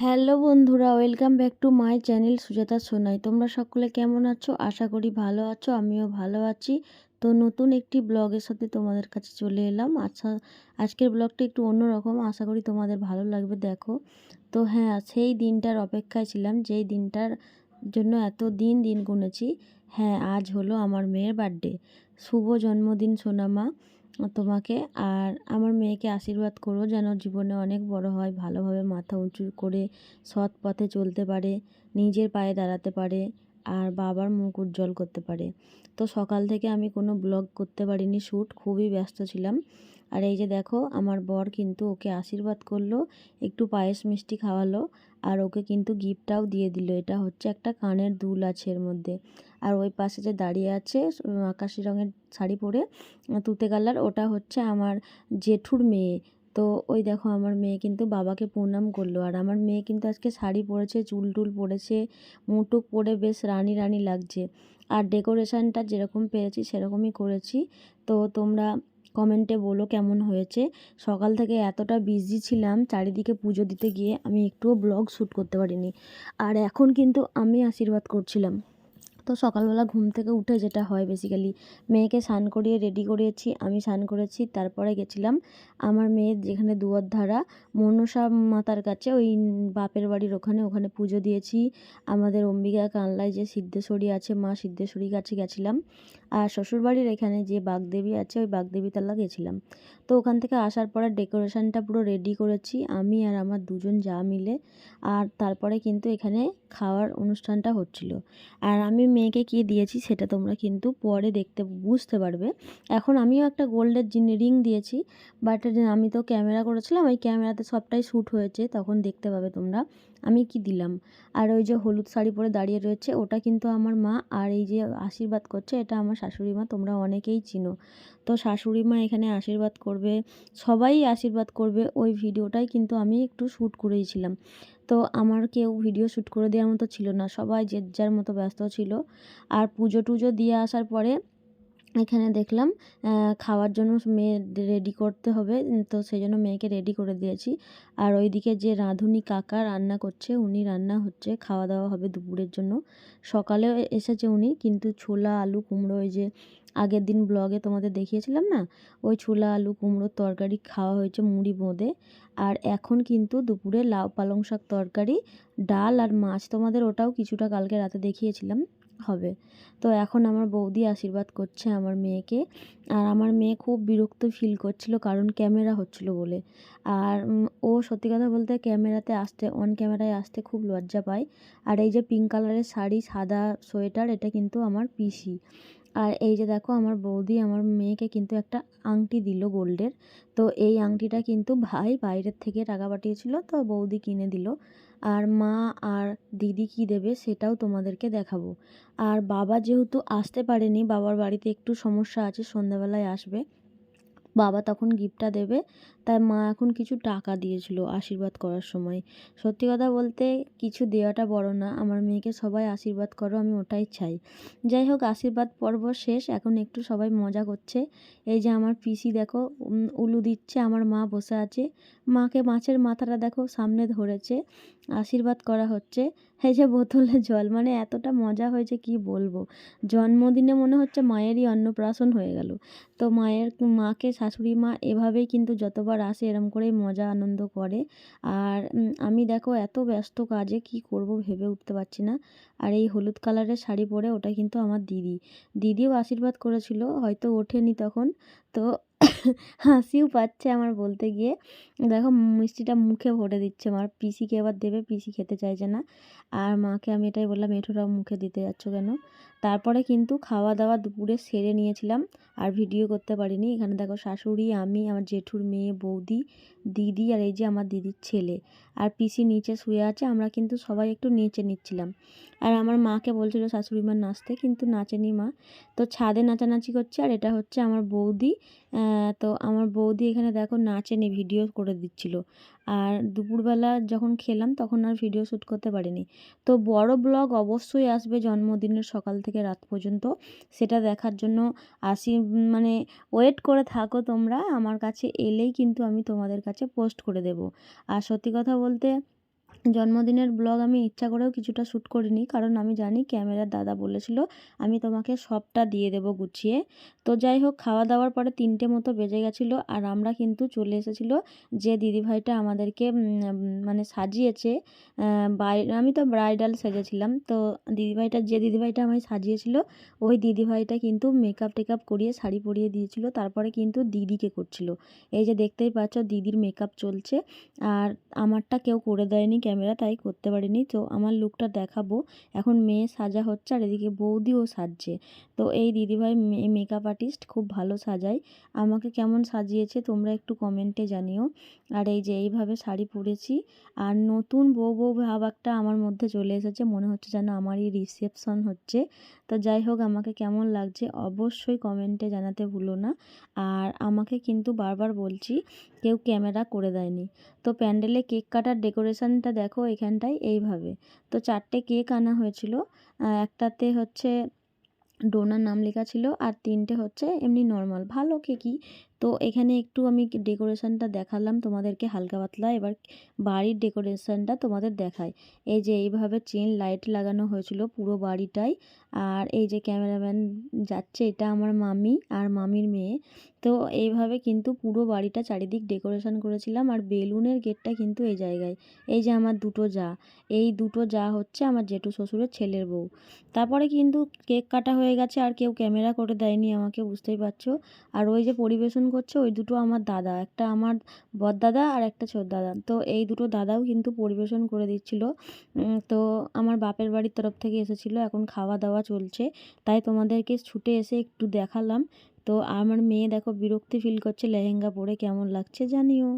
Hello বন্ধুরা, welcome back to my channel Sujata Sonai. তোমরা সকলে কেমন আছো? আশা করি ভালো আছো, আমিও ভালো আছি। তো নতুন একটি ব্লগের সাথে তোমাদের কাছে চলে এলাম। আচ্ছা আজকের ব্লগটা একটু অন্যরকম, আশা করি তোমাদের ভালো লাগবে, দেখো। তো হ্যাঁ সেই দিনটার অপেক্ষায় ছিলাম, যেই দিনটার জন্য এত দিন দিন গুনেছি। হ্যাঁ আজ হলো আমার মেয়ের বার্থডে। শুভ জন্মদিন, সোনামা। তোমাকে আর আমার মেয়েকে আশীর্বাদ করো যেন জীবনে অনেক বড় হয়, ভালোভাবে মাথা উঁচু করে সৎ পথে চলতে পারে, নিজের পায়ে দাঁড়াতে পারে আর বাবার মুখ উজ্জ্বল করতে পারে। তো সকাল থেকে আমি কোনো ব্লগ করতে পারিনি শ্যুট খুবই ব্যস্ত ছিলাম। আর এই যে দেখো, আমার বর কিন্তু ওকে আশীর্বাদ করল, একটু পায়েস মিষ্টি খাওয়ালো, আর ওকে কিন্তু গিফটটাও দিয়ে দিল। এটা হচ্ছে একটা কানের দুল আছে এর মধ্যে। আর ওই পাশে যে দাঁড়িয়ে আছে আকাশি রঙের শাড়ি পরে, তুতে কালার, ওটা হচ্ছে আমার জেঠুর মেয়ে। তো ওই দেখো, আমার মেয়ে কিন্তু বাবাকে প্রণাম করল। আর আমার মেয়ে কিন্তু আজকে শাড়ি পরেছে, চুল টুল পরেছে, মুটুক পরে বেশ রানি রানি লাগছে। আর ডেকোরেশনটা যেরকম পেরেছি, সেরকমই করেছি। তো তোমরা কমেন্টে বলো কেমন হয়েছে। সকাল থেকে এতটা বিজি ছিলাম, চারিদিকে পুজো দিতে গিয়ে আমি একটুও ব্লগ শ্যুট করতে পারিনি। আর এখন কিন্তু আমি আশীর্বাদ করছিলাম। তো সকালবেলা ঘুম থেকে উঠে যেটা হয় বেসিক্যালি মেয়েকে স্নান করিয়ে রেডি করিয়েছি, আমি স্নান করেছি, তারপরে গেছিলাম আমার মেয়ের যেখানে দুয়ার ধারা, মনসা মাতার কাছে, ওই বাপের বাড়ির ওখানে ওখানে পুজো দিয়েছি। আমাদের অম্বিকা কানলায় যে সিদ্ধেশ্বরী আছে, মা সিদ্ধেশ্বরীর কাছে গেছিলাম। আর শ্বশুরবাড়ির এখানে যে বাগদেবী আছে, ওই বাগদেবী তালা গেছিলাম। তো ওখান থেকে আসার পরে ডেকোরেশনটা পুরো রেডি করেছি, আমি আর আমার দুজন যা মিলে। আর তারপরে কিন্তু এখানে খাওয়ার অনুষ্ঠানটা হচ্ছিল। আর আমি মেয়েকে কী দিয়েছি সেটা তোমরা কিন্তু পরে দেখতে বুঝতে পারবে। এখন আমিও একটা গোল্ডের রিং দিয়েছি বাট আমি তো ক্যামেরা করেছিলাম, ওই ক্যামেরাতে সবটাই শ্যুট হয়েছে, তখন দেখতে পাবে তোমরা। আমি কি দিলাম? আর ওই যে হলুদ শাড়ি পরে দাঁড়িয়ে রয়েছে, ওটা কিন্তু আমার মা আর এই যে আশীর্বাদ করছে, এটা আমার শাশুড়ি মা, তোমরা অনেকেই চিনো। তো শাশুড়ি মা এখানে আশীর্বাদ করবে, সবাই আশীর্বাদ করবে, ওই ভিডিওটাই কিন্তু আমি একটু শ্যুট করেইছিলাম তো আমার কেউ ভিডিও শ্যুট করে দেওয়ার মতো ছিল না। সবাই যে যার মতো ব্যস্ত ছিল। আর পুজো টুজো দিয়ে আসার পরে এখানে দেখলাম খাওয়ার জন্য মেয়ে রেডি করতে হবে। তো সেই জন্য মেয়েকে রেডি করে দিয়েছি। আর ওইদিকে যে রাঁধুনি কাকা রান্না করছে, উনি রান্না হচ্ছে, খাওয়া দাওয়া হবে দুপুরের জন্য। সকালে এসেছে উনি, কিন্তু ছোলা, আলু, কুমড়ো, ওই যে আগের দিন ব্লগে তোমাদের দেখিয়েছিলাম না? ওই ছোলা, আলু কুমড়োর তরকারি খাওয়া হয়েছে মুড়ি বোঁদে আর এখন কিন্তু দুপুরে লাউ পালং শাক তরকারি, ডাল আর মাছ তোমাদের ওটাও কিছুটা কালকে রাতে দেখিয়েছিলাম। হবে। তো এখন আমার বৌদি আশীর্বাদ করছে আমার মেয়েকে। আর আমার মেয়ে খুব বিরক্ত ফিল করছিল কারণ ক্যামেরা হচ্ছিল বলে। আর ও সত্যি কথা বলতে ক্যামেরাতে আসতে অন ক্যামেরায় আসতে খুব লজ্জা পায়। আর এই যে পিঙ্ক কালারের শাড়ি, সাদা সোয়েটার, এটা কিন্তু আমার পিসি। আর এই যে দেখো, আমার বৌদি আমার মেয়েকে কিন্তু একটা আংটি দিল গোল্ডের। তো এই আংটিটা কিন্তু ভাই বাইরের থেকে টাকা পাঠিয়েছিল, তো বৌদি কিনে দিল। আর মা আর দিদি কি দেবে সেটাও তোমাদেরকে দেখাবো। আর বাবা যেহেতু আসতে পারেনি, বাবার বাড়িতে একটু সমস্যা আছে, সন্ধ্যাবেলায় আসবে। বাবা তখন গিফটটা দেবে তাই মা এখন কিছু টাকা দিয়েছিল আশীর্বাদ করার সময়। সত্যি কথা বলতে কিছু দেওয়াটা বড় না, আমার মেয়েকে সবাই আশীর্বাদ করো, আমি ওটাই চাই। যাই হোক, আশীর্বাদ পর্ব শেষ, এখন একটু সবাই মজা করছে। এই যে আমার পিসি দেখো উলু দিচ্ছে, আমার মা বসে আছে। মাকে মাছের মাথাটা দেখো, সামনে ধরেছে, আশীর্বাদ করা হচ্ছে। এই যে বোতলে জল মানে এতটা মজা হয়েছে, কি বলব? জন্মদিনে মনে হচ্ছে মায়েরই অন্নপ্রাশন হয়ে গেল। তো মায়ের, মাকে শাশুড়ি মা এভাবেই কিন্তু যতবার আসে, এরম করেই মজা, আনন্দ করে। আর আমি দেখো এত ব্যস্ত কাজে কি করব ভেবে উঠতে পারছি না। আর এই হলুদ কালারের শাড়ি পরে ওটা কিন্তু আমার দিদি। দিদিও আশীর্বাদ করেছিল, হয়তো ওঠেনি তখন। তো হাসিও পাচ্ছে আমার বলতে গিয়ে। দেখো, মিষ্টিটা মুখে ভরে দিচ্ছে আমার পিসিকে এবার দেবে, পিসি খেতে চাইছে না। আর মাকে আমি এটাই বললাম, এঁঠোটাও মুখে দিতে যাচ্ছ কেন? তারপরে কিন্তু খাওয়া দাওয়া দুপুরে সেরে নিয়েছিলাম। আর ভিডিও করতে পারিনি। এখানে দেখো, শাশুড়ি, আমি, আমার জেঠুর মেয়ে, বৌদি, দিদি আর এই যে আমার দিদির ছেলে। আর পিসি নিচে শুয়ে আছে, আমরা কিন্তু সবাই একটু নিচে নিচ্ছিলাম। আর আমার মাকে বলছিল, শাশুড়ি মার নাচতে। কিন্তু নাচেনি মা। তো ছাদে নাচানাচি করছে, আর এটা হচ্ছে আমার বৌদি তো আমার বৌদি এখানে দেখো নাচেনি ভিডিও করে দিচ্ছিল। আর দুপুরবেলা যখন খেলাম তখন আর ভিডিও শ্যুট করতে পারিনি। তো বড় ব্লগ অবশ্যই আসবে জন্মদিনের সকাল থেকে রাত পর্যন্ত। সেটা দেখার জন্য আসি মানে ওয়েট করে থাকো তোমরা। আমার কাছে এলেই কিন্তু আমি তোমাদের কাছে পোস্ট করে দেব। আর সত্যি কথা বলতে জন্মদিনের ব্লগ আমি ইচ্ছা করেও কিছুটা শ্যুট করিনি, কারণ আমি জানি ক্যামেরার দাদা বলেছিল, আমি তোমাকে সবটা দিয়ে দেবো গুছিয়ে। তো যাই হোক, খাওয়া দাওয়ার পরে তিনটে মতো বেজে গেছিল, আর আমরা কিন্তু চলে এসেছিল যে দিদিভাইটা আমাদেরকে মানে সাজিয়েছে আমি তো ব্রাইডাল সেজেছিলাম তো দিদিভাইটা, যে দিদিভাইটা আমায় সাজিয়েছিল, ওই দিদিভাইটা কিন্তু মেকআপ টেকআপ করিয়ে শাড়ি পরিয়ে দিয়েছিল, তারপরে কিন্তু দিদিকে করছিল। এই যে দেখতেই পাচ্ছ, দিদির মেকআপ চলছে, আর আমারটা কেউ করে দেয়নি ক্যামেরা তাই করতে পারিনি। তো আমার লুকটা দেখাবো। এখন মেয়ে সাজা হচ্ছে আর এদিকে বৌদিও সাজছে। তো এই দিদিভাই মেকআপ আর্টিস্ট খুব ভালো সাজায়। আমাকে কেমন সাজিয়েছে তোমরা একটু কমেন্টে জানিও। আর এই যে এইভাবে শাড়ি পরেছি। আর নতুন বউ বউ ভাব একটা আমার মধ্যে চলে এসেছে। মনে হচ্ছে যেন আমারই রিসেপশন হচ্ছে। তো যাই হোক, আমাকে কেমন লাগছে অবশ্যই কমেন্টে জানাতে ভুলো না। আর আমাকে কিন্তু বারবার বলছি, কেউ ক্যামেরা করে দেয়নি। তো প্যান্ডেলে কেক কাটার ডেকোরেশনটা দেখো এখানটায় এইভাবে। তো চারটে কেক আনা হয়েছিল। একটাতে হচ্ছে ডোনার নাম লেখা ছিল আর তিনটে হচ্ছে এমনি নর্মাল ভালো কেকই। তো এখানে একটু আমি ডেকোরেশনটা দেখালাম তোমাদেরকে হালকা পাতলা। এবার বাড়ির ডেকোরেশনটা তোমাদের দেখায় এই যে এইভাবে চেন লাইট লাগানো হয়েছিল পুরো বাড়িটাই। আর এই যে ক্যামেরাম্যান যাচ্ছে, এটা আমার মামি আর মামির মেয়ে। তো এইভাবে কিন্তু পুরো বাড়িটা চারিদিক ডেকোরেশন করেছিলাম আর বেলুনের গেটটা কিন্তু এই জায়গায়। এই যে আমার দুটো যা, এই দুটো যা হচ্ছে আমার জেঠু শ্বশুরের ছেলের বউ। তারপরে কিন্তু কেক কাটা হয়ে গেছে, আর কেউ ক্যামেরা করে দেয়নি, আমাকে বুঝতেই পারছ। আর ওই যে পরিবেশন করছে ওই দুটো আমার দাদা, একটা আমার বড়দাদা আর একটা ছোট দাদা তো এই দুটো দাদাও কিন্তু পরিবেশন করে দিচ্ছিল। তো আমার বাপের বাড়ির তরফ থেকে এসেছিল, এখন খাওয়া দাওয়া চলছে। তাই তোমাদেরকে ছুটে এসে একটু দেখালাম। তো আমার মেয়ে দেখো বিরক্তি ফিল করছে, লেহেঙ্গা পরে কেমন লাগছে জানিও।